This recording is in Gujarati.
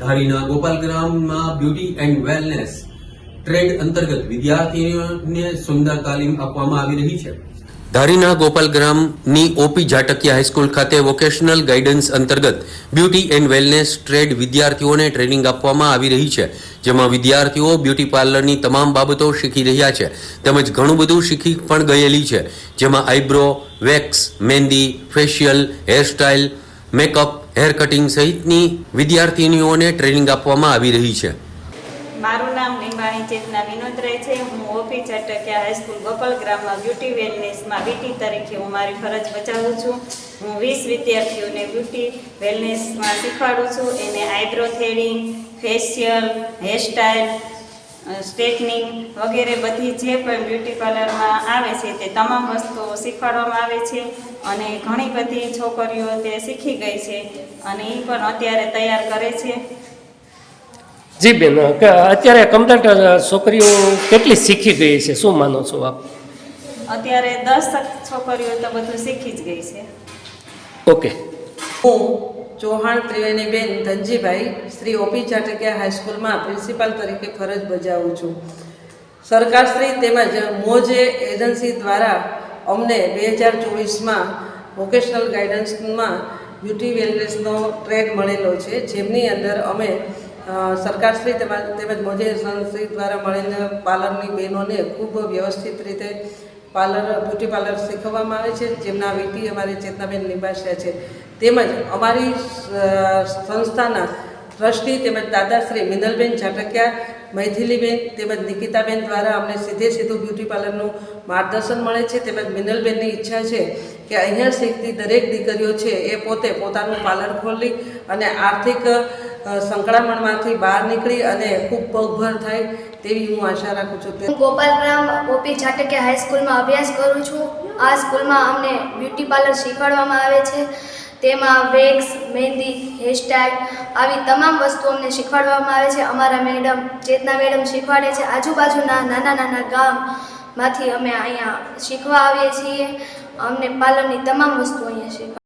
ધારીના ગોપાલગ્રામમાં બ્યુટી એન્ડ વેલનેસ ટ્રેડ અંતર્ગત વિદ્યાર્થીઓને સુંદર તાલીમ આપવામાં આવી રહી છે. ધારીના ગોપાલગ્રામની ઓપી જાટકિયા હાઈસ્કૂલ ખાતે વોકેશનલ ગાઈડન્સ અંતર્ગત બ્યુટી એન્ડ વેલનેસ ટ્રેડ વિદ્યાર્થીઓને ટ્રેનિંગ આપવામાં આવી રહી છે. જેમાં વિદ્યાર્થીઓ બ્યુટી પાર્લરની તમામ બાબતો શીખી રહ્યા છે. તેમજ ઘણું બધું શીખી પણ ગયેલી છે. જેમાં eyebrow, wax, mehndi, facial hairstyle makeup, hair cutting સહિતની વિદ્યાર્થીનીઓને ટ્રેનિંગ આપવામાં આવી રહી છે. મારું નામ લીંબાણી ચેતના વિનોદરાય છે. હું ઓપી ચટકિયા હાઈસ્કૂલ ગોપાલગ્રામમાં બ્યુટી વેલનેસમાં બીટી તરીકે હું મારી ફરજ બચાવું છું. હું વીસ વિદ્યાર્થીઓને બ્યુટી વેલનેસમાં શીખવાડું છું. એને eyebrow threading facial, hairstyle straightening વગેરે બધી જે પણ બ્યુટી પાર્લરમાં આવે છે તે તમામ વસ્તુઓ શીખવાડવામાં આવે છે અને ઘણી બધી છોકરીઓ તે શીખી ગઈ છે અને એ પણ અત્યારે તૈયાર કરે છે. જી બેન કે અત્યારે કમ્પ્લેટ છોકરીઓ કેટલી શીખી ગઈ છે? શું માનો છો આપ? અત્યારે દસ છોકરીઓ તો બધું શીખી જ ગઈ છે. ઓકે. હું ચૌહાણ ત્રિવેણીબેન ધનજીભાઈ શ્રી ઓપી ચાટકિયા હાઈસ્કૂલમાં પ્રિન્સિપાલ તરીકે ફરજ બજાવું છું. સરકારશ્રી તેમજ મોજે એજન્સી દ્વારા અમને બે હજાર ચોવીસમાં વોકેશનલ ગાઈડન્સમાં બ્યુટી વેલનેસનો ટ્રેડ મળેલો છે. જેમની અંદર અમે સરકારશ્રી તેમજ તેમજ મોજે એજન્સી દ્વારા મળેલા પાર્લરની બહેનોને ખૂબ વ્યવસ્થિત રીતે પાર્લર, બ્યુટી પાર્લર શીખવવામાં આવે છે. જેમના વીટી અમારી ચેતનાબેન લિંબાસિયા છે. તેમજ અમારી સંસ્થાના ટ્રસ્ટી તેમજ દાદાશ્રી મિનલબેન ઝાટકિયા મૈથિલીબેન તેમજ નિકિતાબેન દ્વારા અમને સીધે સીધું બ્યુટી પાર્લરનું માર્ગદર્શન મળે છે. તેમજ મિનલબેનની ઈચ્છા છે કે અહીંયા શીખતી દરેક દીકરીઓ છે એ પોતે પોતાનું પાર્લર ખોલી અને આર્થિક સંકળામણમાંથી બહાર નીકળી અને ખૂબ પગભર થાય તેવી હું આશા રાખું છું. હું ગોપાલગ્રામ ઓપી છાટકિયા હાઈસ્કૂલમાં અભ્યાસ કરું છું. આ સ્કૂલમાં અમને બ્યુટી પાર્લર શીખવાડવામાં આવે છે. તેમાં વેક્સ, મહેંદી હેરસ્ટાઇલ આવી તમામ વસ્તુઓ અમને શીખવાડવામાં આવે છે. અમારા મેડમ, ચેતના મેડમ શીખવાડે છે. આજુબાજુના નાના નાના ગામમાંથી અમે અહીંયા શીખવા આવીએ છીએ. અમને પાર્લરની તમામ વસ્તુઓ અહીંયા શીખવા